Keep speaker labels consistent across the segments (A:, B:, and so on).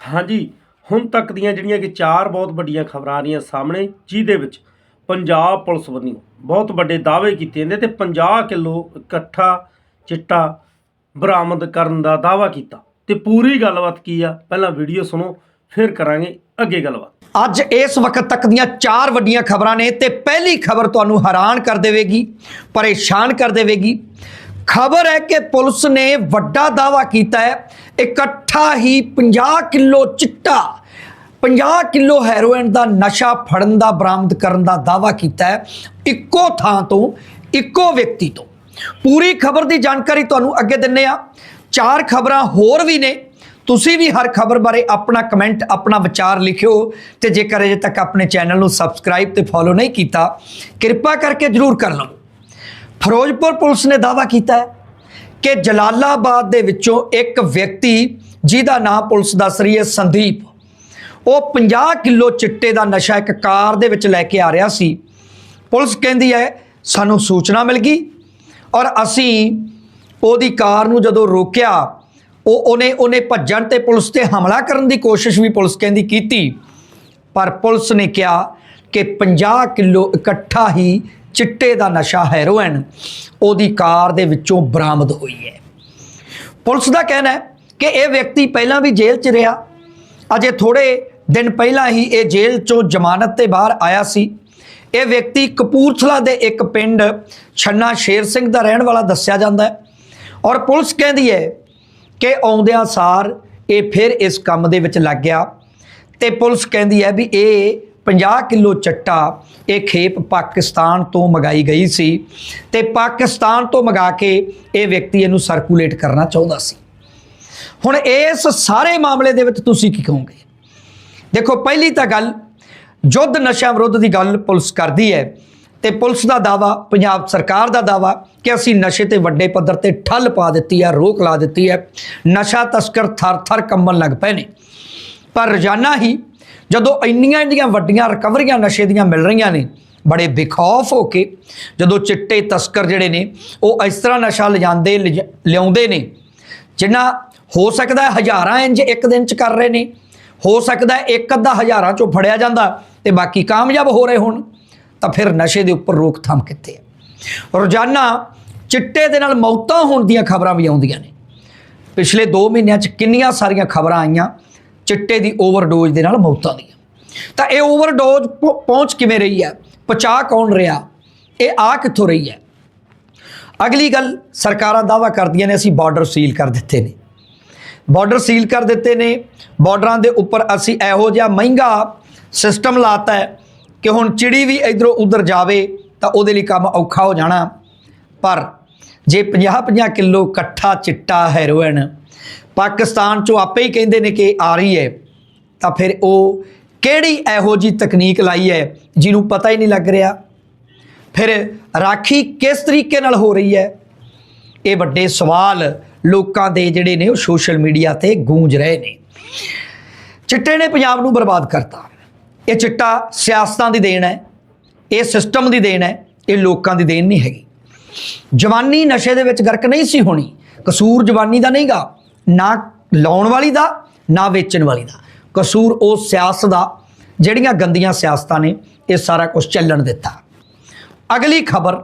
A: ਹਾਂਜੀ, ਹੁਣ ਤੱਕ ਦੀਆਂ ਜਿਹੜੀਆਂ ਕਿ ਚਾਰ ਬਹੁਤ ਵੱਡੀਆਂ ਖਬਰਾਂ ਆ ਰਹੀਆਂ ਸਾਹਮਣੇ, ਜਿਹਦੇ ਵਿੱਚ ਪੰਜਾਬ ਪੁਲਿਸ ਵੱਲੋਂ ਬਹੁਤ ਵੱਡੇ ਦਾਅਵੇ ਕੀਤੇ ਜਾਂਦੇ ਤੇ 50 ਕਿਲੋ ਇਕੱਠਾ ਚਿੱਟਾ ਬਰਾਮਦ ਕਰਨ ਦਾ ਦਾਅਵਾ ਕੀਤਾ। ਤੇ ਪੂਰੀ ਗੱਲਬਾਤ ਕੀ ਆ? ਪਹਿਲਾਂ ਵੀਡੀਓ ਸੁਣੋ, ਫਿਰ ਕਰਾਂਗੇ ਅੱਗੇ ਗੱਲਬਾਤ।
B: ਅੱਜ ਇਸ ਵਕਤ ਤੱਕ ਦੀਆਂ ਚਾਰ ਵੱਡੀਆਂ ਖਬਰਾਂ ਨੇ ਤੇ ਪਹਿਲੀ ਖਬਰ ਤੁਹਾਨੂੰ ਹੈਰਾਨ ਕਰ ਦੇਵੇਗੀ, ਪਰੇਸ਼ਾਨ ਕਰ ਦੇਵੇਗੀ। ਖਬਰ ਹੈ ਕਿ ਪੁਲਿਸ ਨੇ ਵੱਡਾ ਦਾਵਾ ਕੀਤਾ ਹੈ। ਇਕੱਠਾ ਹੀ 50 ਕਿਲੋ ਚਿੱਟਾ 50 ਕਿਲੋ ਹੈਰੋਇਨ ਦਾ ਨਸ਼ਾ ਫੜਨ ਦਾ, ਬਰਾਮਦ ਕਰਨ ਦਾ ਦਾਵਾ ਕੀਤਾ ਹੈ। ਇੱਕੋ ਥਾਂ ਤੋਂ, ਇੱਕੋ ਵਿਅਕਤੀ ਤੋਂ। ਪੂਰੀ ਖਬਰ ਦੀ ਜਾਣਕਾਰੀ ਤੁਹਾਨੂੰ ਅੱਗੇ ਦਿੰਨੇ ਆ ਚਾਰ ਖਬਰਾਂ ਹੋਰ ਵੀ ਨੇ। ਤੁਸੀਂ ਵੀ ਹਰ ਖਬਰ ਬਾਰੇ ਆਪਣਾ ਕਮੈਂਟ, ਆਪਣਾ ਵਿਚਾਰ ਲਿਖਿਓ ਤੇ ਜੇਕਰ ਅਜੇ ਤੱਕ ਆਪਣੇ ਚੈਨਲ ਨੂੰ ਸਬਸਕ੍ਰਾਈਬ ਤੇ ਫੋਲੋ ਨਹੀਂ ਕੀਤਾ, ਕਿਰਪਾ ਕਰਕੇ ਜਰੂਰ ਕਰ ਲਓ ਫਿਰੋਜ਼ਪੁਰ ਪੁਲਿਸ ਨੇ ਦਾਅਵਾ ਕੀਤਾ ਹੈ ਕਿ ਜਲਾਲਾਬਾਦ ਦੇ ਵਿੱਚੋਂ ਇੱਕ ਵਿਅਕਤੀ, ਜਿਹਦਾ ਨਾਮ ਪੁਲਿਸ ਦੱਸ ਰਹੀ ਹੈ ਸੰਦੀਪ, ਉਹ 50 ਕਿਲੋ ਚਿੱਟੇ ਦਾ ਨਸ਼ਾ ਇੱਕ ਕਾਰ ਦੇ ਵਿੱਚ ਲੈ ਕੇ ਆ ਰਿਹਾ ਸੀ। ਪੁਲਿਸ ਕਹਿੰਦੀ ਹੈ, ਸਾਨੂੰ ਸੂਚਨਾ ਮਿਲ ਗਈ ਔਰ ਅਸੀਂ ਉਹਦੀ ਕਾਰ ਨੂੰ ਜਦੋਂ ਰੋਕਿਆ, ਉਹ ਉਹਨੇ ਉਹਨੇ ਭੱਜਣ ਤੇ ਪੁਲਿਸ ਤੇ ਹਮਲਾ ਕਰਨ ਦੀ ਕੋਸ਼ਿਸ਼ ਵੀ ਪੁਲਿਸ ਕਹਿੰਦੀ ਕੀਤੀ। ਪਰ ਪੁਲਿਸ ਨੇ ਕਿਹਾ ਕਿ 50 ਕਿਲੋ ਇਕੱਠਾ ਹੀ ਚਿੱਟੇ ਦਾ ਨਸ਼ਾ ਹੈਰੋਇਨ, ਉਹਦੀ ਕਾਰ ਦੇ ਵਿੱਚੋਂ ਬਰਾਮਦ ਹੋਈ ਹੈ। ਪੁਲਿਸ ਦਾ ਕਹਿਣਾ ਹੈ ਕਿ ਇਹ ਵਿਅਕਤੀ ਪਹਿਲਾਂ ਵੀ ਜੇਲ੍ਹ 'ਚ ਰਿਹਾ। ਅਜੇ ਥੋੜੇ ਦਿਨ ਪਹਿਲਾਂ ਹੀ ਇਹ ਜੇਲ੍ਹ 'ਚੋਂ ਜ਼ਮਾਨਤ ਤੇ ਬਾਹਰ ਆਇਆ ਸੀ। ਇਹ ਵਿਅਕਤੀ ਕਪੂਰਥਲਾ ਦੇ ਇੱਕ ਪਿੰਡ ਛੰਨਾ ਸ਼ੇਰ ਸਿੰਘ ਦਾ ਰਹਿਣ ਵਾਲਾ ਦੱਸਿਆ ਜਾਂਦਾ ਹੈ ਔਰ ਪੁਲਿਸ ਕਹਿੰਦੀ ਹੈ ਕਿ ਆਉਂਦਿਆਂ ਸਾਰ ਇਹ ਫਿਰ ਇਸ ਕੰਮ ਦੇ ਵਿੱਚ ਲੱਗ ਗਿਆ ਤੇ ਪੁਲਿਸ ਕਹਿੰਦੀ ਹੈ ਵੀ ਇਹ 50 ਕਿਲੋ ਚੱਟਾ ਇਹ ਖੇਪ ਪਾਕਿਸਤਾਨ ਤੋਂ ਮੰਗਾਈ ਗਈ ਸੀ ਤੇ ਪਾਕਿਸਤਾਨ ਤੋਂ ਮੰਗਾ ਕੇ ਇਹ ਵਿਅਕਤੀ ਇਹਨੂੰ ਸਰਕੂਲੇਟ ਕਰਨਾ ਚਾਹੁੰਦਾ ਸੀ। ਹੁਣ ਇਸ ਸਾਰੇ ਮਾਮਲੇ ਦੇ ਵਿੱਚ ਤੁਸੀਂ ਕੀ ਕਹੋਗੇ? ਦੇਖੋ, ਪਹਿਲੀ ਤਾਂ ਗੱਲ ਯੁੱਧ ਨਸ਼ਾ ਵਿਰੁੱਧ ਦੀ ਗੱਲ ਪੁਲਿਸ ਕਰਦੀ ਹੈ ਤੇ ਪੁਲਿਸ ਦਾ ਦਾਵਾ ਪੰਜਾਬ ਸਰਕਾਰ ਦਾ ਦਾਵਾ ਕਿ ਅਸੀਂ ਨਸ਼ੇ ਤੇ ਵੱਡੇ ਪੱਧਰ ਤੇ ਠੱਲ ਪਾ ਦਿੱਤੀ ਹੈ, ਰੋਕ ਲਾ ਦਿੱਤੀ ਹੈ। ਨਸ਼ਾ ਤਸਕਰ ਥਰ-ਥਰ ਕੰਬਣ ਲੱਗ ਪਏ ਨੇ। ਪਰ ਰੋਜ਼ਾਨਾ ਹੀ ਜਦੋਂ ਇੰਨੀਆਂ ਇੰਨੀਆਂ ਵੱਡੀਆਂ ਰਿਕਵਰੀਆਂ ਨਸ਼ੇ ਦੀਆਂ ਮਿਲ ਰਹੀਆਂ ਨੇ, ਬੜੇ ਬੇਖੌਫ ਹੋ ਕੇ, ਜਦੋਂ ਚਿੱਟੇ ਤਸਕਰ ਜਿਹੜੇ ਨੇ, ਉਹ ਇਸ ਤਰ੍ਹਾਂ ਨਸ਼ਾ ਲਿਜਾਂਦੇ, ਲਿਜ- ਲਿਆਉਂਦੇ ਨੇ, ਜਿੰਨਾ ਹੋ ਸਕਦਾ ਹੈ ਹਜ਼ਾਰਾਂ ਇੰਜ ਇੱਕ ਦਿਨ ਚ ਕਰ ਰਹੇ ਨੇ, ਹੋ ਸਕਦਾ ਹੈ ਇੱਕ ਅੱਧਾ ਹਜ਼ਾਰਾਂ ਚੋਂ ਫੜਿਆ ਜਾਂਦਾ ਤੇ ਬਾਕੀ ਕਾਮਯਾਬ ਹੋ ਰਹੇ ਹੋਣ, ਤਾਂ ਫਿਰ ਨਸ਼ੇ ਦੇ ਉੱਪਰ ਰੋਕਥਾਮ ਕਿੱਥੇ ਹੈ? ਰੋਜ਼ਾਨਾ ਚਿੱਟੇ ਦੇ ਨਾਲ ਮੌਤਾਂ ਹੋਣ ਦੀਆਂ ਖਬਰਾਂ ਵੀ ਆਉਂਦੀਆਂ ਨੇ। ਪਿਛਲੇ 2 ਮਹੀਨਿਆਂ 'ਚ ਕਿੰਨੀਆਂ ਸਾਰੀਆਂ ਖਬਰਾਂ ਆਈਆਂ ਚਿੱਟੇ ਦੀ ਓਵਰਡੋਜ਼ ਦੇ ਨਾਲ ਮੌਤਾਂ ਦੀਆਂ। ਤਾਂ ਇਹ ਓਵਰਡੋਜ਼ ਪਹੁ- ਪਹੁੰਚ ਕਿਵੇਂ ਰਹੀ ਹੈ? ਪਚਾ ਕੌਣ ਰਿਹਾ? ਇਹ ਆ ਕਿੱਥੋਂ ਰਹੀ ਹੈ? ਅਗਲੀ ਗੱਲ, ਸਰਕਾਰਾਂ ਦਾਵਾ ਕਰਦੀਆਂ ਨੇ, ਅਸੀਂ ਬਾਰਡਰ ਸੀਲ ਕਰ ਦਿੱਤੇ ਨੇ। ਬਾਰਡਰ ਸੀਲ ਕਰ ਦਿੱਤੇ ਨੇ। ਬਾਰਡਰਾਂ ਦੇ ਉੱਪਰ ਅਸੀਂ ਇਹੋ ਜਿਹਾ ਮਹਿੰਗਾ ਸਿਸਟਮ ਲਾਤਾ ਹੈ ਕਿ ਹੁਣ ਚਿੜੀ ਵੀ ਇਧਰੋਂ ਉਧਰ ਜਾਵੇ, ਤਾਂ ਉਹਦੇ ਲਈ ਕੰਮ ਔਖਾ ਹੋ ਜਾਣਾ। ਪਰ ਜੇ 50-50 ਕਿਲੋ ਇਕੱਠਾ ਚਿੱਟਾ ਹੈਰੋਇਨ ਪਾਕਿਸਤਾਨ ਚੋਂ ਆਪੇ ਹੀ ਕਹਿੰਦੇ ਨੇ ਕਿ ਆ ਰਹੀ ਹੈ। ਤਾਂ ਫਿਰ ਉਹ ਕਿਹੜੀ ਇਹੋ ਜੀ ਤਕਨੀਕ ਲਾਈ ਹੈ ਜਿਹਨੂੰ ਪਤਾ ਹੀ ਨਹੀਂ ਲੱਗ ਰਿਹਾ? ਫਿਰ ਰਾਖੀ ਕਿਸ ਤਰੀਕੇ ਨਾਲ ਹੋ ਰਹੀ ਹੈ? ਇਹ ਵੱਡੇ ਸਵਾਲ ਲੋਕਾਂ ਦੇ ਜਿਹੜੇ ਨੇ ਉਹ ਸੋਸ਼ਲ ਮੀਡੀਆ ਤੇ ਗੂੰਜ ਰਹੇ ਨੇ। ਚਿੱਟੇ ਨੇ ਪੰਜਾਬ ਨੂੰ ਬਰਬਾਦ ਕਰਤਾ। ਇਹ ਚਿੱਟਾ ਸਿਆਸਤਾਂ ਦੀ ਦੇਣ ਹੈ, ਇਹ ਸਿਸਟਮ ਦੀ ਦੇਣ ਹੈ, ਇਹ ਲੋਕਾਂ ਦੀ ਦੇਣ ਨਹੀਂ ਹੈਗੀ। ਜਵਾਨੀ ਨਸ਼ੇ ਦੇ ਵਿੱਚ ਗਰਕ ਨਹੀਂ ਸੀ ਹੋਣੀ। ਕਸੂਰ ਜਵਾਨੀ ਦਾ ਨਹੀਂਗਾ। ਨਾ ਲਾਉਣ ਵਾਲੀ ਦਾ, ਨਾ ਵੇਚਣ ਵਾਲੀ ਦਾ। ਕਸੂਰ ਉਹ ਸਿਆਸਤ ਦਾ, ਜਿਹੜੀਆਂ ਗੰਦੀਆਂ ਸਿਆਸਤਾਂ ਨੇ, ਇਹ ਸਾਰਾ ਕੁਝ ਚੱਲਣ ਦਿੱਤਾ। ਅਗਲੀ ਖਬਰ,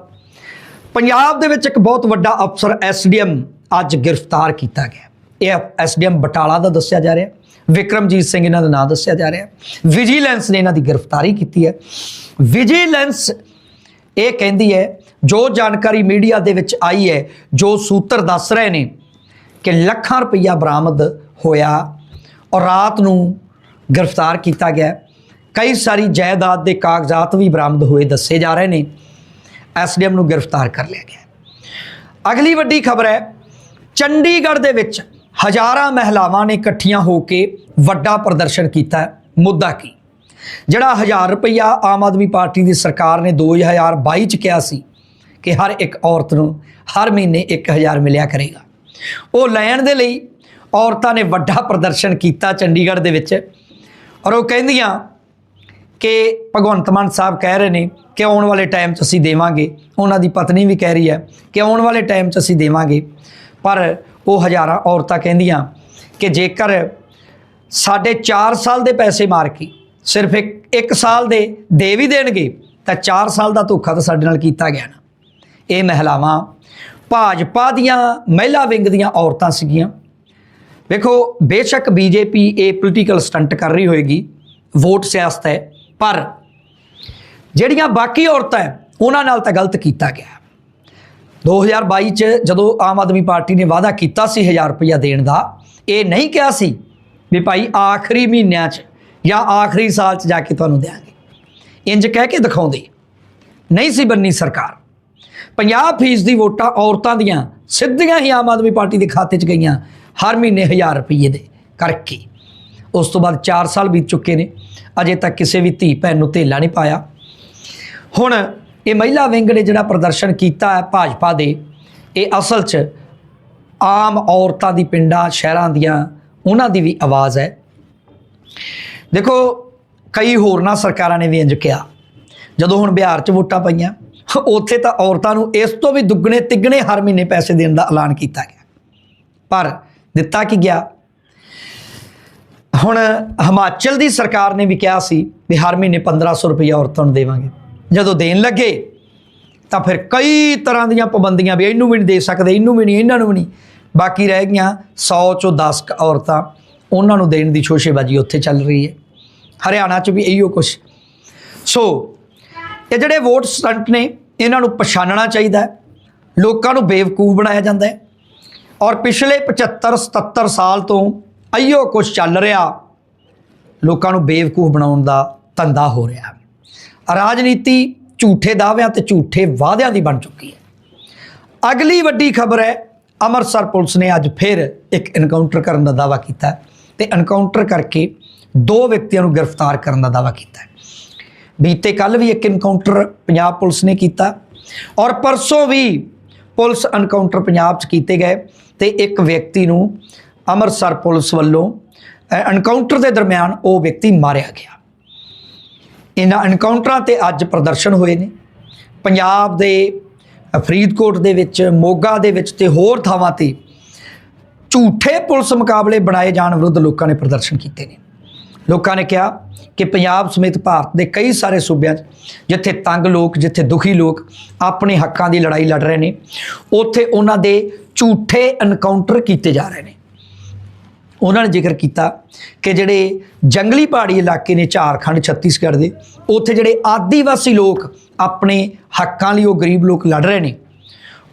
B: ਪੰਜਾਬ ਦੇ ਵਿੱਚ ਇੱਕ ਬਹੁਤ ਵੱਡਾ ਅਫਸਰ ਐਸਡੀਐਮ ਅੱਜ ਗ੍ਰਿਫਤਾਰ ਕੀਤਾ ਗਿਆ। ਇਹ ਐਸਡੀਐਮ ਬਟਾਲਾ ਦਾ ਦੱਸਿਆ ਜਾ ਰਿਹਾ। ਵਿਕਰਮਜੀਤ ਸਿੰਘ ਇਹਨਾਂ ਦਾ ਨਾਮ ਦੱਸਿਆ ਜਾ ਰਿਹਾ। ਵਿਜੀਲੈਂਸ ਨੇ ਇਹਨਾਂ ਦੀ ਗ੍ਰਿਫਤਾਰੀ ਕੀਤੀ ਹੈ। ਵਿਜੀਲੈਂਸ ਇਹ ਕਹਿੰਦੀ ਹੈ, ਜੋ ਜਾਣਕਾਰੀ ਮੀਡੀਆ ਦੇ ਵਿੱਚ ਆਈ ਹੈ, ਜੋ ਸੂਤਰ ਦੱਸ ਰਹੇ ਨੇ ਕਿ ਲੱਖਾਂ ਰੁਪਈਆ ਬਰਾਮਦ ਹੋਇਆ ਔਰ ਰਾਤ ਨੂੰ ਗ੍ਰਿਫਤਾਰ ਕੀਤਾ ਗਿਆ। ਕਈ ਸਾਰੀ ਜਾਇਦਾਦ ਦੇ ਕਾਗਜ਼ਾਤ ਵੀ ਬਰਾਮਦ ਹੋਏ ਦੱਸੇ ਜਾ ਰਹੇ ਨੇ। ਐਸਡੀਐਮ ਨੂੰ ਗ੍ਰਿਫਤਾਰ ਕਰ ਲਿਆ ਗਿਆ। ਅਗਲੀ ਵੱਡੀ ਖਬਰ ਹੈ, ਚੰਡੀਗੜ੍ਹ ਦੇ ਵਿੱਚ ਹਜ਼ਾਰਾਂ ਮਹਿਲਾਵਾਂ ਨੇ ਇਕੱਠੀਆਂ ਹੋ ਕੇ ਵੱਡਾ ਪ੍ਰਦਰਸ਼ਨ ਕੀਤਾ ਮੁੱਦਾ ਕੀ? ਜਿਹੜਾ 1000 ਰੁਪਈਆ ਆਮ ਆਦਮੀ ਪਾਰਟੀ ਦੀ ਸਰਕਾਰ ਨੇ 2022 ਚ ਕਿਹਾ ਸੀ ਕਿ ਹਰ ਇੱਕ ਔਰਤ ਨੂੰ ਹਰ ਮਹੀਨੇ 1000 ਮਿਲਿਆ ਕਰੇਗਾ। ਉਹ ਲੈਣ ਦੇ ਲਈ ਔਰਤਾਂ ਨੇ ਵੱਡਾ ਪ੍ਰਦਰਸ਼ਨ ਕੀਤਾ ਚੰਡੀਗੜ੍ਹ ਦੇ ਵਿੱਚ। ਔਰ ਉਹ ਕਹਿੰਦੀਆਂ ਕਿ ਭਗਵੰਤ ਮਾਨ ਸਾਹਿਬ ਕਹਿ ਰਹੇ ਨੇ ਕਿ ਆਉਣ ਵਾਲੇ ਟਾਈਮ 'ਚ ਅਸੀਂ ਦੇਵਾਂਗੇ। ਉਹਨਾਂ ਦੀ ਪਤਨੀ ਵੀ ਕਹਿ ਰਹੀ ਹੈ ਕਿ ਆਉਣ ਵਾਲੇ ਟਾਈਮ 'ਚ ਅਸੀਂ ਦੇਵਾਂਗੇ। ਪਰ ਉਹ ਹਜ਼ਾਰਾਂ ਔਰਤਾਂ ਕਹਿੰਦੀਆਂ ਕਿ ਜੇਕਰ ਸਾਡੇ 4 ਸਾਲ ਦੇ ਪੈਸੇ ਮਾਰ ਕੇ ਸਿਰਫ ਇੱਕ ਇੱਕ ਸਾਲ ਦੇ ਦੇ ਵੀ ਦੇਣਗੇ, ਤਾਂ 4 ਸਾਲ ਦਾ ਧੋਖਾ ਤਾਂ ਸਾਡੇ ਨਾਲ ਕੀਤਾ ਗਿਆ ਨਾ। ਇਹ ਮਹਿਲਾਵਾਂ ਭਾਜਪਾ ਦੀਆਂ, ਮਹਿਲਾ ਵਿੰਗ ਦੀਆਂ ਔਰਤਾਂ ਸੀਗੀਆਂ। ਵੇਖੋ, ਬੇਸ਼ੱਕ ਬੀਜੇਪੀ ਇਹ ਪੋਲੀਟੀਕਲ ਸਟੰਟ ਕਰ ਰਹੀ ਹੋਏਗੀ, ਵੋਟ ਸਿਆਸਤ ਹੈ, ਪਰ ਜਿਹੜੀਆਂ ਬਾਕੀ ਔਰਤਾਂ ਉਹਨਾਂ ਨਾਲ ਤਾਂ ਗਲਤ ਕੀਤਾ ਗਿਆ। 2022 ਚ ਜਦੋਂ ਆਮ ਆਦਮੀ ਪਾਰਟੀ ਨੇ ਵਾਅਦਾ ਕੀਤਾ ਸੀ 1000 ਰੁਪਇਆ ਦੇਣ ਦਾ, ਇਹ ਨਹੀਂ ਕਿਹਾ ਸੀ ਵੀ ਭਾਈ ਆਖਰੀ ਮਹੀਨਿਆਂ 'ਚ ਜਾਂ ਆਖਰੀ ਸਾਲ 'ਚ ਜਾ ਕੇ ਤੁਹਾਨੂੰ ਦੇਾਂਗੇ ਇੰਜ ਕਹਿ ਕੇ ਦਿਖਾਉਂਦੇ। ਨਹੀਂ ਸੀ ਬੰਨੀ ਸਰਕਾਰ। 50% ਦੀ ਵੋਟਾਂ ਔਰਤਾਂ ਦੀਆਂ ਸਿੱਧੀਆਂ ਹੀ ਆਮ ਆਦਮੀ ਪਾਰਟੀ ਦੇ ਖਾਤੇ 'ਚ ਗਈਆਂ, ਹਰ ਮਹੀਨੇ 1000 ਰੁਪਏ ਦੇ ਕਰਕੇ। ਉਸ ਤੋਂ ਬਾਅਦ 4 ਸਾਲ ਬੀਤ ਚੁੱਕੇ ਨੇ, ਅਜੇ ਤੱਕ ਕਿਸੇ ਵੀ ਧੀ ਭੈਣ ਨੂੰ ਧੇਲਾ ਨਹੀਂ ਪਾਇਆ। ਹੁਣ ਇਹ ਮਹਿਲਾ ਵਿੰਗ ਨੇ ਜਿਹੜਾ ਪ੍ਰਦਰਸ਼ਨ ਕੀਤਾ ਹੈ ਭਾਜਪਾ ਦੇ, ਇਹ ਅਸਲ 'ਚ ਆਮ ਔਰਤਾਂ ਦੀ ਪਿੰਡਾਂ, ਸ਼ਹਿਰਾਂ ਦੀਆਂ ਉਹਨਾਂ ਦੀ ਵੀ ਆਵਾਜ਼ ਹੈ। ਦੇਖੋ, ਕਈ ਹੋਰਨਾਂ ਸਰਕਾਰਾਂ ਨੇ ਵੀ ਇੰਜ ਕਿਹਾ, ਜਦੋਂ ਹੁਣ ਬਿਹਾਰ 'ਚ ਵੋਟਾਂ ਪਈਆਂ ਉੱਥੇ ਤਾਂ ਔਰਤਾਂ ਨੂੰ ਇਸ ਤੋਂ ਵੀ ਦੁੱਗਣੇ ਤਿੱਗਣੇ ਹਰ ਮਹੀਨੇ ਪੈਸੇ ਦੇਣ ਦਾ ਐਲਾਨ ਕੀਤਾ ਗਿਆ। ਪਰ ਦਿੱਤਾ ਕੀ ਗਿਆ? ਹੁਣ ਹਿਮਾਚਲ ਦੀ ਸਰਕਾਰ ਨੇ ਵੀ ਕਿਹਾ ਸੀ ਵੀ ਹਰ ਮਹੀਨੇ 1500 ਰੁਪਏ ਔਰਤਾਂ ਨੂੰ ਦੇਵਾਂਗੇ। ਜਦੋਂ ਦੇਣ ਲੱਗੇ, ਤਾਂ ਫਿਰ ਕਈ ਤਰ੍ਹਾਂ ਦੀਆਂ ਪਾਬੰਦੀਆਂ ਵੀ ਇਹਨੂੰ ਵੀ ਨਹੀਂ ਦੇ ਸਕਦੇ, ਇਹਨੂੰ ਵੀ ਨਹੀਂ, ਇਹਨਾਂ ਨੂੰ ਵੀ ਨਹੀਂ। ਬਾਕੀ ਰਹਿ ਗਈਆਂ 100 ਚੋਂ 10 ਕੁ ਔਰਤਾਂ। ਉਹਨਾਂ ਨੂੰ ਦੇਣ ਦੀ ਸ਼ੋਸ਼ੇਬਾਜ਼ੀ ਉੱਥੇ ਚੱਲ ਰਹੀ ਹੈ। ਹਰਿਆਣਾ 'ਚ ਵੀ ਇਹੀਓ ਕੁਛ। ਸੋ ਇਹ ਜਿਹੜੇ ਵੋਟ ਸਟੰਟ ਨੇ, ਇਹਨਾਂ ਨੂੰ ਪਛਾਣਨਾ ਚਾਹੀਦਾ ਹੈ। ਲੋਕਾਂ ਨੂੰ ਬੇਵਕੂਫ ਬਣਾਇਆ ਜਾਂਦਾ ਹੈ। ਔਰ ਪਿਛਲੇ 75 77 ਸਾਲ ਤੋਂ ਅਈਓ ਕੁਝ ਚੱਲ ਰਿਹਾ, ਲੋਕਾਂ ਨੂੰ ਬੇਵਕੂਫ ਬਣਾਉਣ ਦਾ ਧੰਦਾ ਹੋ ਰਿਹਾ ਰਾਜਨੀਤੀ ਝੂਠੇ ਦਾਅਵਿਆਂ ਤੇ ਝੂਠੇ ਵਾਅਦਿਆਂ ਦੀ ਬਣ ਚੁੱਕੀ ਹੈ। ਅਗਲੀ ਵੱਡੀ ਖਬਰ ਹੈ, ਅੰਮ੍ਰਿਤਸਰ ਪੁਲਿਸ ਨੇ ਅੱਜ ਫਿਰ ਇੱਕ ਐਨਕਾਊਂਟਰ ਕਰਨ ਦਾ ਦਾਅਵਾ ਕੀਤਾ ਹੈ ਤੇ ਐਨਕਾਊਂਟਰ ਕਰਕੇ ਦੋ ਵਿਅਕਤੀਆਂ ਨੂੰ ਗ੍ਰਿਫਤਾਰ ਕਰਨ ਦਾ ਦਾਅਵਾ ਕੀਤਾ ਹੈ। ਬੀਤੇ ਕੱਲ ਵੀ ਇੱਕ ਇਨਕਾਊਂਟਰ ਪੰਜਾਬ ਪੁਲਿਸ ਨੇ ਕੀਤਾ ਔਰ ਪਰਸੋਂ ਵੀ ਪੁਲਿਸ ਐਨਕਾਊਂਟਰ ਪੰਜਾਬ 'ਚ ਕੀਤੇ ਗਏ ਤੇ ਇੱਕ ਵਿਅਕਤੀ ਨੂੰ ਅੰਮ੍ਰਿਤਸਰ ਪੁਲਿਸ ਵੱਲੋਂ ਐਨਕਾਊਂਟਰ ਦੇ ਦਰਮਿਆਨ ਉਹ ਵਿਅਕਤੀ ਮਾਰਿਆ ਗਿਆ। ਇਹਨਾਂ ਐਨਕਾਊਂਟਰਾਂ ਤੇ ਅੱਜ ਪ੍ਰਦਰਸ਼ਨ ਹੋਏ ਨੇ। ਪੰਜਾਬ ਦੇ ਫਰੀਦਕੋਟ ਦੇ ਵਿੱਚ, ਮੋਗਾ ਦੇ ਵਿੱਚ ਤੇ ਹੋਰ ਥਾਵਾਂ ਤੇ ਝੂਠੇ ਪੁਲਿਸ ਮੁਕਾਬਲੇ ਬਣਾਏ ਜਾਣ ਵਿਰੁੱਧ ਲੋਕਾਂ ਨੇ ਪ੍ਰਦਰਸ਼ਨ ਕੀਤੇ ਨੇ। ਲੋਕਾਂ ਨੇ ਕਿਹਾ ਕਿ ਪੰਜਾਬ ਸਮੇਤ ਭਾਰਤ ਦੇ ਕਈ ਸਾਰੇ ਸੂਬਿਆਂ 'ਚ, ਜਿੱਥੇ ਤੰਗ ਲੋਕ, ਜਿੱਥੇ ਦੁਖੀ ਲੋਕ ਆਪਣੇ ਹੱਕਾਂ ਦੀ ਲੜਾਈ ਲੜ ਰਹੇ ਨੇ, ਉੱਥੇ ਉਹਨਾਂ ਦੇ ਝੂਠੇ ਐਨਕਾਊਂਟਰ ਕੀਤੇ ਜਾ ਰਹੇ ਨੇ। ਉਹਨਾਂ ਨੇ ਜ਼ਿਕਰ ਕੀਤਾ ਕਿ ਜਿਹੜੇ ਜੰਗਲੀ ਪਹਾੜੀ ਇਲਾਕੇ ਨੇ ਝਾਰਖੰਡ, ਛੱਤੀਸਗੜ੍ਹ ਦੇ, ਉੱਥੇ ਜਿਹੜੇ ਆਦੀਵਾਸੀ ਲੋਕ ਆਪਣੇ ਹੱਕਾਂ ਲਈ ਉਹ ਗਰੀਬ ਲੋਕ ਲੜ ਰਹੇ ਨੇ,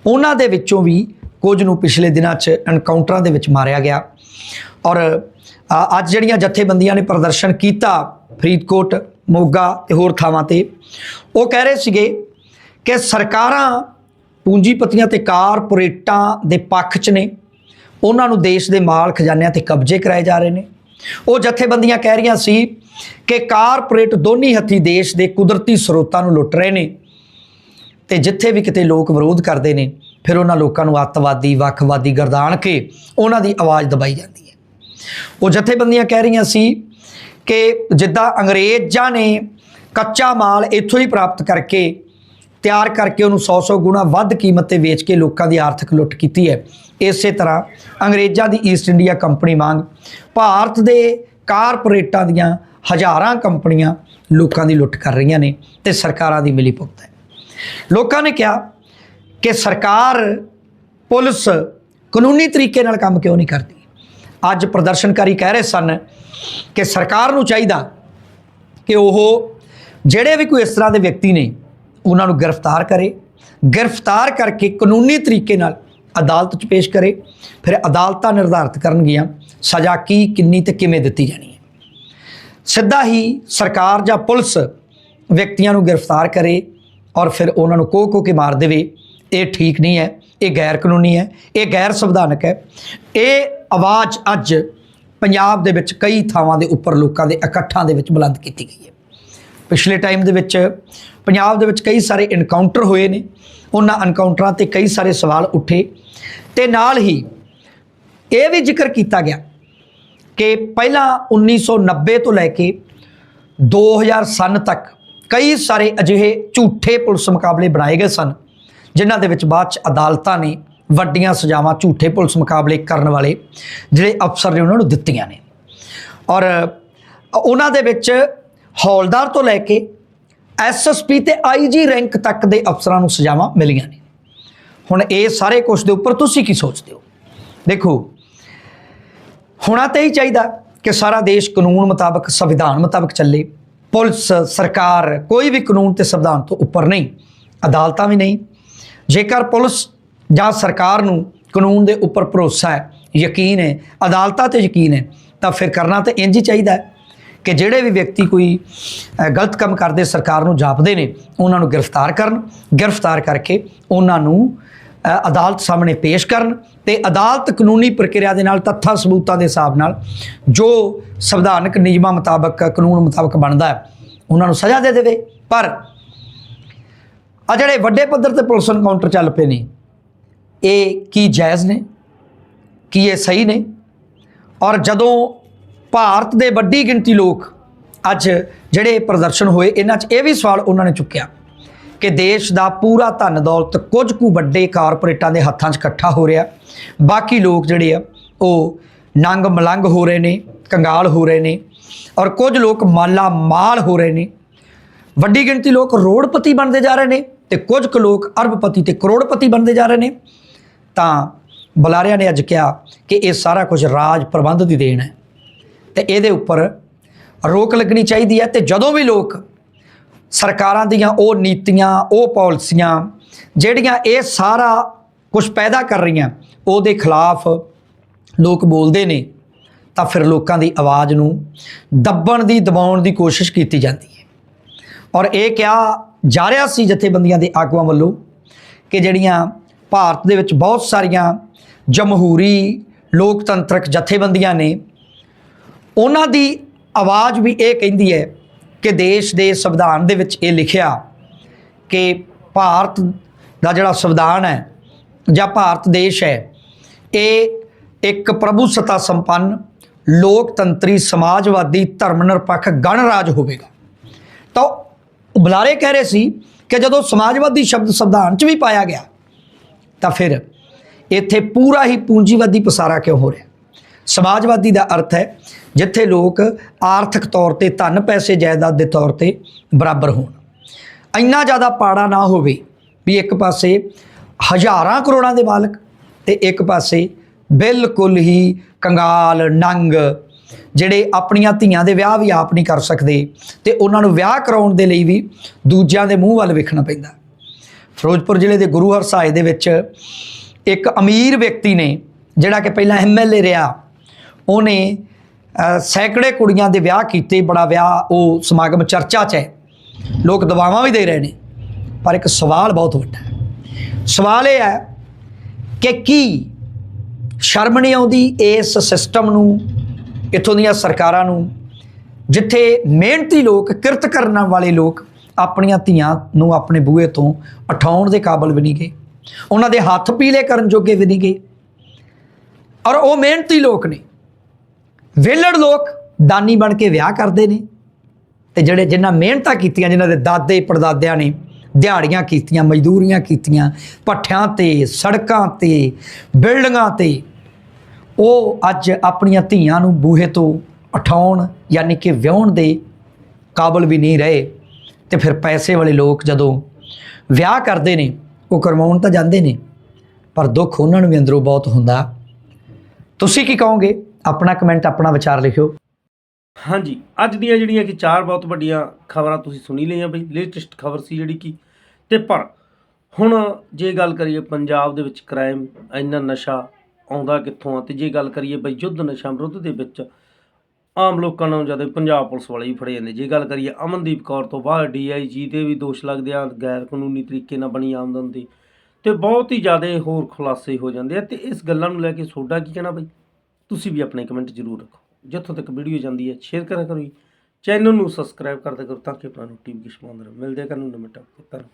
B: ਉਹਨਾਂ ਦੇ ਵਿੱਚੋਂ ਵੀ ਕੁਝ ਨੂੰ ਪਿਛਲੇ ਦਿਨਾਂ 'ਚ ਐਨਕਾਊਂਟਰਾਂ ਦੇ ਵਿੱਚ ਮਾਰਿਆ ਗਿਆ। ਔਰ ਅੱਜ ਜਿਹੜੀਆਂ ਜਥੇਬੰਦੀਆਂ ਨੇ ਪ੍ਰਦਰਸ਼ਨ ਕੀਤਾ, ਫਰੀਦਕੋਟ, ਮੋਗਾ ਤੇ ਹੋਰ ਥਾਵਾਂ ਤੇ, ਉਹ ਕਹਿ ਰਹੇ ਸੀਗੇ ਕਿ ਸਰਕਾਰਾਂ ਪੂੰਜੀਪਤੀਆਂ ਤੇ ਕਾਰਪੋਰੇਟਾਂ ਦੇ ਪੱਖ 'ਚ ਨੇ, ਉਹਨਾਂ ਨੂੰ ਦੇਸ਼ ਦੇ ਮਾਲ ਖਜ਼ਾਨਿਆਂ ਤੇ ਕਬਜ਼ੇ ਕਰਾਏ ਜਾ ਰਹੇ ਨੇ। ਉਹ ਜਥੇਬੰਦੀਆਂ ਕਹਿ ਰਹੀਆਂ ਸੀ ਕਿ ਕਾਰਪੋਰੇਟ ਦੋਨੀ ਹੱਥੀ ਦੇਸ਼ ਦੇ ਕੁਦਰਤੀ ਸਰੋਤਾਂ ਨੂੰ ਲੁੱਟ ਰਹੇ ਨੇ ਤੇ ਜਿੱਥੇ ਵੀ ਕਿਤੇ ਲੋਕ ਵਿਰੋਧ ਕਰਦੇ ਨੇ, ਫਿਰ ਉਹਨਾਂ ਲੋਕਾਂ ਨੂੰ ਅੱਤਵਾਦੀ, ਵੱਖਵਾਦੀ, ਗਰਦਾਨ ਕੇ ਉਹਨਾਂ ਦੀ ਆਵਾਜ਼ ਦਬਾਈ ਜਾਂਦੀ ਹੈ। ਉਹ ਜਥੇਬੰਦੀਆਂ ਕਹਿ ਰਹੀਆਂ ਸੀ ਕਿ ਜਿੱਦਾਂ ਅੰਗਰੇਜ਼ਾਂ ਨੇ ਕੱਚਾ ਮਾਲ ਇੱਥੋਂ ਹੀ ਪ੍ਰਾਪਤ ਕਰਕੇ ਤਿਆਰ ਕਰਕੇ ਉਹਨੂੰ 100-100 ਗੁਣਾ ਵੱਧ ਕੀਮਤ ਤੇ ਵੇਚ ਕੇ ਲੋਕਾਂ ਦੀ ਆਰਥਿਕ ਲੁੱਟ ਕੀਤੀ ਹੈ। ਇਸੇ ਤਰ੍ਹਾਂ ਅੰਗਰੇਜ਼ਾਂ ਦੀ ਈਸਟ ਇੰਡੀਆ ਕੰਪਨੀ ਵਾਂਗ ਭਾਰਤ ਦੇ ਕਾਰਪੋਰੇਟਾਂ ਦੀਆਂ ਹਜ਼ਾਰਾਂ ਕੰਪਨੀਆਂ ਲੋਕਾਂ ਦੀ ਲੁੱਟ ਕਰ ਰਹੀਆਂ ਨੇ ਤੇ ਸਰਕਾਰਾਂ ਦੀ ਮਿਲੀ ਭੁਗਤ ਹੈ। ਲੋਕਾਂ ਨੇ ਕਿਹਾ ਕਿ ਸਰਕਾਰ, ਪੁਲਿਸ ਕਾਨੂੰਨੀ ਤਰੀਕੇ ਨਾਲ ਕੰਮ ਕਿਉਂ ਨਹੀਂ ਕਰਦੀ? ਅੱਜ ਪ੍ਰਦਰਸ਼ਨਕਾਰੀ ਕਹਿ ਰਹੇ ਸਨ ਕਿ ਸਰਕਾਰ ਨੂੰ ਚਾਹੀਦਾ ਕਿ ਉਹ ਜਿਹੜੇ ਵੀ ਕੋਈ ਇਸ ਤਰ੍ਹਾਂ ਦੇ ਵਿਅਕਤੀ ਨੇ, ਉਹਨਾਂ ਨੂੰ ਗ੍ਰਿਫਤਾਰ ਕਰੇ। ਗ੍ਰਿਫਤਾਰ ਕਰਕੇ ਕਾਨੂੰਨੀ ਤਰੀਕੇ ਨਾਲ ਅਦਾਲਤ 'ਚ ਪੇਸ਼ ਕਰੇ। ਫਿਰ ਅਦਾਲਤਾਂ ਨਿਰਧਾਰਤ ਕਰਨਗੀਆਂ। ਸਜ਼ਾ ਕੀ, ਕਿੰਨੀ ਤੇ ਕਿਵੇਂ ਦਿੱਤੀ ਜਾਣੀ ਹੈ? ਸਿੱਧਾ ਹੀ ਸਰਕਾਰ ਜਾਂ ਪੁਲਿਸ ਵਿਅਕਤੀਆਂ ਨੂੰ ਗ੍ਰਿਫਤਾਰ ਕਰੇ ਔਰ ਫਿਰ ਉਹਨਾਂ ਨੂੰ ਕੋਹ ਕੋਹ ਕੇ ਮਾਰ ਦੇਵੇ। ਇਹ ਠੀਕ ਨਹੀਂ ਹੈ। ਇਹ ਗੈਰ ਕਾਨੂੰਨੀ ਹੈ, ਇਹ ਗੈਰ ਸੰਵਿਧਾਨਕ ਹੈ। ਇਹ ਆਵਾਜ਼ ਅੱਜ ਪੰਜਾਬ ਦੇ ਵਿੱਚ ਕਈ ਥਾਵਾਂ ਦੇ ਉੱਪਰ ਲੋਕਾਂ ਦੇ ਇਕੱਠਾਂ ਦੇ ਵਿੱਚ ਬੁਲੰਦ ਕੀਤੀ ਗਈ ਹੈ। ਪਿਛਲੇ ਟਾਈਮ ਦੇ ਵਿੱਚ ਪੰਜਾਬ ਦੇ ਵਿੱਚ ਕਈ ਸਾਰੇ ਇਨਕਾਊਂਟਰ ਹੋਏ ਨੇ। ਉਹਨਾਂ ਐਨਕਾਊਂਟਰਾਂ ਤੇ ਕਈ ਸਾਰੇ ਸਵਾਲ ਉੱਠੇ ਤੇ ਨਾਲ ਹੀ ਇਹ ਵੀ ਜ਼ਿਕਰ ਕੀਤਾ ਗਿਆ ਕਿ ਪਹਿਲਾਂ 1990 ਤੋਂ ਲੈ ਕੇ 2000 ਸਨ ਤੱਕ ਕਈ ਸਾਰੇ ਅਜਿਹੇ ਝੂਠੇ ਪੁਲਿਸ ਮੁਕਾਬਲੇ ਬਣਾਏ ਗਏ ਸਨ ਜਿਨ੍ਹਾਂ ਦੇ ਵਿੱਚ ਬਾਅਦ ਚ ਅਦਾਲਤਾਂ ਨੇ ਵੱਡੀਆਂ ਸਜ਼ਾਵਾਂ ਝੂਠੇ ਪੁਲਿਸ ਮੁਕਾਬਲੇ ਕਰਨ ਵਾਲੇ ਜਿਹੜੇ ਅਫਸਰ ਨੇ ਉਹਨਾਂ ਨੂੰ ਦਿੱਤੀਆਂ ਨੇ। ਔਰ ਉਹਨਾਂ ਦੇ ਵਿੱਚ ਹੌਲਦਾਰ ਤੋਂ ਲੈ ਕੇ ਐਸਐਸਪੀ ਤੇ ਆਈਜੀ ਰੈਂਕ ਤੱਕ ਦੇ ਅਫਸਰਾਂ ਨੂੰ ਸਜ਼ਾਵਾਂ ਮਿਲੀਆਂ ਨੇ। ਹੁਣ ਇਹ ਸਾਰੇ ਕੁਝ ਦੇ ਉੱਪਰ ਤੁਸੀਂ ਕੀ ਸੋਚਦੇ ਹੋ? ਦੇਖੋ, ਹੋਣਾ ਤਾਂ ਹੀ ਚਾਹੀਦਾ ਕਿ ਸਾਰਾ ਦੇਸ਼ ਕਾਨੂੰਨ ਮੁਤਾਬਕ, ਸੰਵਿਧਾਨ ਮੁਤਾਬਕ ਚੱਲੇ। ਪੁਲਿਸ, ਸਰਕਾਰ ਕੋਈ ਵੀ ਕਾਨੂੰਨ ਤੇ ਸੰਵਿਧਾਨ ਤੋਂ ਉੱਪਰ ਨਹੀਂ, ਅਦਾਲਤਾਂ ਵੀ ਨਹੀਂ ਜੇਕਰ ਪੁਲਿਸ ਜਾਂ ਸਰਕਾਰ ਨੂੰ ਕਾਨੂੰਨ ਦੇ ਉੱਪਰ ਭਰੋਸਾ ਹੈ, ਯਕੀਨ ਹੈ, ਅਦਾਲਤਾਂ ਤੇ ਯਕੀਨ ਹੈ, ਤਾਂ ਫਿਰ ਕਰਨਾ ਤਾਂ ਇੰਜ ਹੀ ਚਾਹੀਦਾ ਹੈ ਕਿ ਜਿਹੜੇ ਵੀ ਵਿਅਕਤੀ ਕੋਈ ਗਲਤ ਕੰਮ ਕਰਦੇ ਸਰਕਾਰ ਨੂੰ ਜਾਪਦੇ ਨੇ, ਉਹਨਾਂ ਨੂੰ ਗ੍ਰਿਫਤਾਰ ਕਰਨ, ਗ੍ਰਿਫਤਾਰ ਕਰਕੇ ਉਹਨਾਂ ਨੂੰ ਅਦਾਲਤ ਸਾਹਮਣੇ ਪੇਸ਼ ਕਰਨ ਤੇ ਅਦਾਲਤ ਕਾਨੂੰਨੀ ਪ੍ਰਕਿਰਿਆ ਦੇ ਨਾਲ ਤੱਥਾਂ ਸਬੂਤਾਂ ਦੇ ਹਿਸਾਬ ਨਾਲ ਜੋ ਸੰਵਿਧਾਨਕ ਨਿਯਮਾਂ ਮੁਤਾਬਕ ਕਾਨੂੰਨ ਮੁਤਾਬਕ ਬਣਦਾ ਹੈ, ਉਹਨਾਂ ਨੂੰ ਸਜ਼ਾ ਦੇ ਦੇਵੇ। ਪਰ ਆ ਜਿਹੜੇ ਵੱਡੇ ਪੱਧਰ ਤੇ ਪੁਲਿਸ ਐਨਕਾਊਂਟਰ ਚੱਲ ਪਏ ਨੇ, ਇਹ ਕੀ ਜਾਇਜ਼ ਨੇ? ਕੀ ਇਹ ਸਹੀ ਨੇ? ਔਰ ਜਦੋਂ ਭਾਰਤ ਦੇ ਵੱਡੀ ਗਿਣਤੀ ਲੋਕ ਅੱਜ ਜਿਹੜੇ ਪ੍ਰਦਰਸ਼ਨ ਹੋਏ, ਇਹਨਾਂ 'ਚ ਇਹ ਵੀ ਸਵਾਲ ਉਹਨਾਂ ਨੇ ਚੁੱਕਿਆ ਕਿ ਦੇਸ਼ ਦਾ ਪੂਰਾ ਧਨ ਦੌਲਤ ਕੁਝ ਕੁ ਵੱਡੇ ਕਾਰਪੋਰੇਟਾਂ ਦੇ ਹੱਥਾਂ 'ਚ ਇਕੱਠਾ ਹੋ ਰਿਹਾ। ਬਾਕੀ ਲੋਕ ਜਿਹੜੇ ਆ, ਉਹ ਨੰਗ ਮਲੰਗ ਹੋ ਰਹੇ ਨੇ, ਕੰਗਾਲ ਹੋ ਰਹੇ ਨੇ ਔਰ ਕੁਝ ਲੋਕ ਮਾਲਾ ਮਾਲ ਹੋ ਰਹੇ ਨੇ। ਵੱਡੀ ਗਿਣਤੀ ਲੋਕ ਰੋੜਪਤੀ ਬਣਦੇ ਜਾ ਰਹੇ ਨੇ ਤੇ ਕੁਝ ਕੁ ਲੋਕ ਅਰਬਪਤੀ ਤੇ ਕਰੋੜਪਤੀ ਬਣਦੇ ਜਾ ਰਹੇ ਨੇ। ਤਾਂ ਬੁਲਾਰਿਆਂ ਨੇ ਅੱਜ ਕਿਹਾ ਕਿ ਇਹ ਸਾਰਾ ਕੁਝ ਰਾਜ ਪ੍ਰਬੰਧ ਦੀ ਦੇਣ ਹੈ ਤੇ ਇਹਦੇ ਉੱਪਰ ਰੋਕ ਲੱਗਣੀ ਚਾਹੀਦੀ ਹੈ ਤੇ ਜਦੋਂ ਵੀ ਲੋਕ ਸਰਕਾਰਾਂ ਦੀਆਂ ਉਹ ਨੀਤੀਆਂ, ਉਹ ਪਾਲਿਸੀਆਂ ਜਿਹੜੀਆਂ ਇਹ ਸਾਰਾ ਕੁਝ ਪੈਦਾ ਕਰ ਰਹੀਆਂ, ਉਹਦੇ ਖਿਲਾਫ ਲੋਕ ਬੋਲਦੇ ਨੇ ਤਾਂ ਫਿਰ ਲੋਕਾਂ ਦੀ ਆਵਾਜ਼ ਨੂੰ ਦੱਬਣ ਦੀ, ਦਬਾਉਣ ਦੀ ਕੋਸ਼ਿਸ਼ ਕੀਤੀ ਜਾਂਦੀ ਹੈ। ਔਰ ਇਹ ਕਿਹਾ ਜਾ ਰਿਹਾ ਸੀ ਜਥੇਬੰਦੀਆਂ ਦੇ ਆਗੂਆਂ ਵੱਲੋਂ ਕਿ ਜਿਹੜੀਆਂ ਭਾਰਤ ਦੇ ਵਿੱਚ ਬਹੁਤ ਸਾਰੀਆਂ ਜਮਹੂਰੀ ਲੋਕਤੰਤਰਕ ਜਥੇਬੰਦੀਆਂ ਨੇ, ਉਹਨਾਂ ਦੀ ਆਵਾਜ਼ ਵੀ ਇਹ ਕਹਿੰਦੀ ਹੈ ਕਿ ਦੇਸ਼ ਦੇ ਸੰਵਿਧਾਨ ਦੇ ਵਿੱਚ ਇਹ ਲਿਖਿਆ ਕਿ ਭਾਰਤ ਦਾ ਜਿਹੜਾ ਸੰਵਿਧਾਨ ਹੈ ਜਾਂ ਭਾਰਤ ਦੇਸ਼ ਹੈ, ਇਹ ਇੱਕ ਪ੍ਰਭੂ ਸਤਾ ਸੰਪੰਨ, ਲੋਕਤੰਤਰੀ ਸਮਾਜਵਾਦੀ ਧਰਮ ਨਿਰਪੱਖ ਗਣਰਾਜ ਹੋਵੇਗਾ। ਤਾਂ ਬੁਲਾਰੇ ਕਹਿ ਰਹੇ ਸੀ ਕਿ ਜਦੋਂ ਸਮਾਜਵਾਦੀ ਸ਼ਬਦ ਸੰਵਿਧਾਨ 'ਚ ਵੀ ਪਾਇਆ ਗਿਆ, ਤਾਂ ਫਿਰ ਇੱਥੇ ਪੂਰਾ ਹੀ ਪੂੰਜੀਵਾਦੀ ਪਸਾਰਾ ਕਿਉਂ ਹੋ ਰਿਹਾ? ਸਮਾਜਵਾਦੀ ਦਾ ਅਰਥ ਹੈ ਜਿੱਥੇ ਲੋਕ ਆਰਥਿਕ ਤੌਰ ਤੇ ਧਨ ਪੈਸੇ ਜਾਇਦਾਦ ਦੇ ਤੌਰ ਤੇ ਬਰਾਬਰ ਹੋਣ। ਇੰਨਾ ਜ਼ਿਆਦਾ ਪਾੜਾ ਨਾ ਹੋਵੇ ਵੀ ਇੱਕ ਪਾਸੇ ਹਜ਼ਾਰਾਂ ਕਰੋੜਾਂ ਦੇ ਮਾਲਕ ਤੇ ਇੱਕ ਪਾਸੇ ਬਿਲਕੁਲ ਹੀ ਕੰਗਾਲ, ਨੰਗ ਜਿਹੜੇ ਆਪਣੀਆਂ ਧੀਆਂ ਦੇ ਵਿਆਹ ਵੀ ਆਪ ਨਹੀਂ ਕਰ ਸਕਦੇ ਤੇ ਉਹਨਾਂ ਨੂੰ ਵਿਆਹ ਕਰਾਉਣ ਦੇ ਲਈ ਵੀ ਦੂਜਿਆਂ ਦੇ ਮੂੰਹ ਵੱਲ ਵੇਖਣਾ ਪੈਂਦਾ। ਫਿਰੋਜ਼ਪੁਰ ਜ਼ਿਲ੍ਹੇ ਦੇ ਗੁਰੂ ਹਰਸਾਏ ਦੇ ਵਿੱਚ ਇੱਕ ਅਮੀਰ ਵਿਅਕਤੀ ਨੇ, ਜਿਹੜਾ ਕਿ ਪਹਿਲਾਂ ਐਮਐਲਏ ਰਿਹਾ, ਉਹਨੇ ਸੈਂਕੜੇ ਕੁੜੀਆਂ ਦੇ ਵਿਆਹ ਕੀਤੇ, ਬੜਾ ਵਿਆਹ ਉਹ ਸਮਾਗਮ ਚਰਚਾ 'ਚ ਹੈ। ਲੋਕ ਦਵਾਵਾਂ ਵੀ ਦੇ ਰਹੇ ਨੇ, ਪਰ ਇੱਕ ਸਵਾਲ ਬਹੁਤ ਵੱਡਾ ਹੈ। ਸਵਾਲ ਇਹ ਹੈ ਕਿ ਕੀ ਸ਼ਰਮ ਨਹੀਂ ਆਉਂਦੀ ਇਸ ਸਿਸਟਮ ਨੂੰ ਇੱਥੋਂ ਦੀਆਂ ਸਰਕਾਰਾਂ ਨੂੰ, ਜਿੱਥੇ ਮਿਹਨਤੀ ਲੋਕ, ਕਿਰਤ ਕਰਨ ਵਾਲੇ ਲੋਕ ਆਪਣੀਆਂ ਧੀਆਂ ਨੂੰ ਆਪਣੇ ਬੂਹੇ ਤੋਂ ਉਠਾਉਣ ਦੇ ਕਾਬਲ ਵੀ ਨਹੀਂ ਗਏ। ਉਹਨਾਂ ਦੇ ਹੱਥ ਪੀਲੇ ਕਰਨ ਜੋਗੇ ਵੀ ਨਹੀਂ ਗਏ। ਔਰ ਉਹ ਮਿਹਨਤੀ ਲੋਕ ਨੇ। ਵਿਹਲੜ ਲੋਕ ਦਾਨੀ ਬਣ ਕੇ ਵਿਆਹ ਕਰਦੇ ਨੇ। ਤੇ ਜਿਹੜੇ ਜਿਨ੍ਹਾਂ ਮਿਹਨਤਾਂ ਕੀਤੀਆਂ, ਜਿਨ੍ਹਾਂ ਦੇ ਦਾਦੇ ਪੜਦਾਦਿਆਂ ਨੇ ਦਿਹਾੜੀਆਂ ਕੀਤੀਆਂ, ਮਜ਼ਦੂਰੀਆਂ ਕੀਤੀਆਂ ਪੱਠਿਆਂ ਤੇ, ਸੜਕਾਂ ਤੇ, ਬਿਲਡਿੰਗਾਂ ਤੇ ਉਹ ਅੱਜ ਆਪਣੀਆਂ ਧੀਆਂ ਨੂੰ ਬੂਹੇ ਤੋਂ ਉਠਾਉਣ ਯਾਨੀ ਕਿ ਵਿਆਹੁਣ ਦੇ ਕਾਬਲ ਵੀ ਨਹੀਂ ਰਹੇ ਤੇ ਫਿਰ ਪੈਸੇ ਵਾਲੇ ਲੋਕ ਜਦੋਂ ਵਿਆਹ ਕਰਦੇ ਨੇ, ਉਹ ਕਰਵਾਉਣ ਤਾਂ ਜਾਂਦੇ ਨੇ, ਪਰ ਦੁੱਖ ਉਹਨਾਂ ਨੂੰ ਵੀ ਅੰਦਰੋਂ ਬਹੁਤ ਹੁੰਦਾ। ਤੁਸੀਂ ਕੀ ਕਹੋਗੇ? ਆਪਣਾ ਕਮੈਂਟ ਆਪਣਾ ਵਿਚਾਰ ਲਿਖਿਓ।
A: ਹਾਂਜੀ, ਅੱਜ ਦੀਆਂ ਜਿਹੜੀਆਂ ਕਿ ਚਾਰ ਬਹੁਤ ਵੱਡੀਆਂ ਖਬਰਾਂ ਤੁਸੀਂ ਸੁਣੀ ਲਈਆਂ ਬਈ ਲੇਟੈਸਟ ਖਬਰ ਸੀ ਜਿਹੜੀ ਕਿ, ਤੇ ਪਰ ਹੁਣ ਜੇ ਗੱਲ ਕਰੀਏ ਪੰਜਾਬ ਦੇ ਵਿੱਚ ਕ੍ਰਾਈਮ ਇੰਨਾ ਨਸ਼ਾ ਆਉਂਦਾ ਕਿੱਥੋਂ ਆ? ਤੇ ਜੇ ਗੱਲ ਕਰੀਏ ਬਈ ਯੁੱਧ ਨਸ਼ਾ ਵਿਰੁੱਧ ਦੇ ਵਿੱਚ, ਆਮ ਲੋਕਾਂ ਨਾਲੋਂ ਜਦੋਂ ਪੰਜਾਬ ਪੁਲਿਸ ਵਾਲੇ ਹੀ ਫੜੇ ਜਾਂਦੇ। ਜੇ ਗੱਲ ਕਰੀਏ ਅਮਨਦੀਪ ਕੌਰ ਤੋਂ ਬਾਅਦ ਡੀਆਈਜੀ ਤੇ ਵੀ ਦੋਸ਼ ਲੱਗਦੇ ਆ, ਗੈਰ ਕਾਨੂੰਨੀ ਤਰੀਕੇ ਨਾਲ ਬਣੀ ਆਮਦਨ ਦੀ। ਤੇ ਬਹੁਤ ਹੀ ਜ਼ਿਆਦਾ ਹੋਰ ਖੁਲਾਸੇ ਹੋ ਜਾਂਦੇ ਆ। ਤੇ ਇਸ ਗੱਲਾਂ ਨੂੰ ਲੈ ਕੇ ਤੁਹਾਡਾ ਕੀ ਕਹਿਣਾ ਬਈ? ਤੁਸੀਂ ਵੀ ਆਪਣੇ ਕਮੈਂਟ ਜ਼ਰੂਰ ਰੱਖੋ। ਜਿੱਥੋਂ ਤੱਕ ਵੀਡੀਓ ਜਾਂਦੀ ਹੈ, ਸ਼ੇਅਰ ਕਰਿਆ ਕਰੋ ਜੀ। ਚੈਨਲ ਨੂੰ ਸਬਸਕ੍ਰਾਈਬ ਕਰਦੇ ਕਰੋ ਤਾਂ ਕਿ ਆਪਣਾ ਨੋਟੀਫਿਕੇਸ਼ਨ ਆਉਂਦਾ ਰਹੇ। ਮਿਲਦੇ ਆ ਕਰਨ ਨੂੰ ਨਵੇਂ ਧੰਨਵਾਦ।